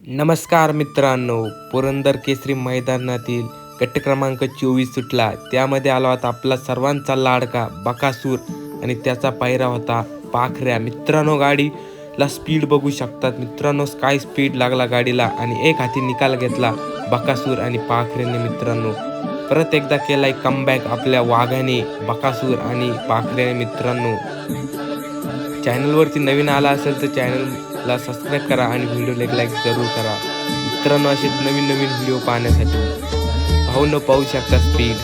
नमस्कार मित्रांनो पुरंदर केसरी मैदानातील गट क्रमांक चोवीस सुटला. त्यामध्ये आला होता आपला सर्वांचा लाडका बकासूर आणि त्याचा पायरा होता पाखऱ्या. मित्रांनो गाडीला स्पीड बघू शकतात. मित्रांनो काय स्पीड लागला गाडीला आणि एक हाती निकाल घेतला बकासूर आणि पाखऱ्याने मित्रांनो. परत एकदा केलाय कमबॅक आपल्या वाघाने बकासूर आणि पाखऱ्याने मित्रांनो. चॅनलवरती नवीन आला असेल तर चॅनल ला सबस्क्राईब करा आणि व्हिडिओला एक लाईक जरूर करा. मित्रांनो असे नवीन नवीन व्हिडिओ पाहण्यासाठी भाऊ न पाहू शकता स्पीड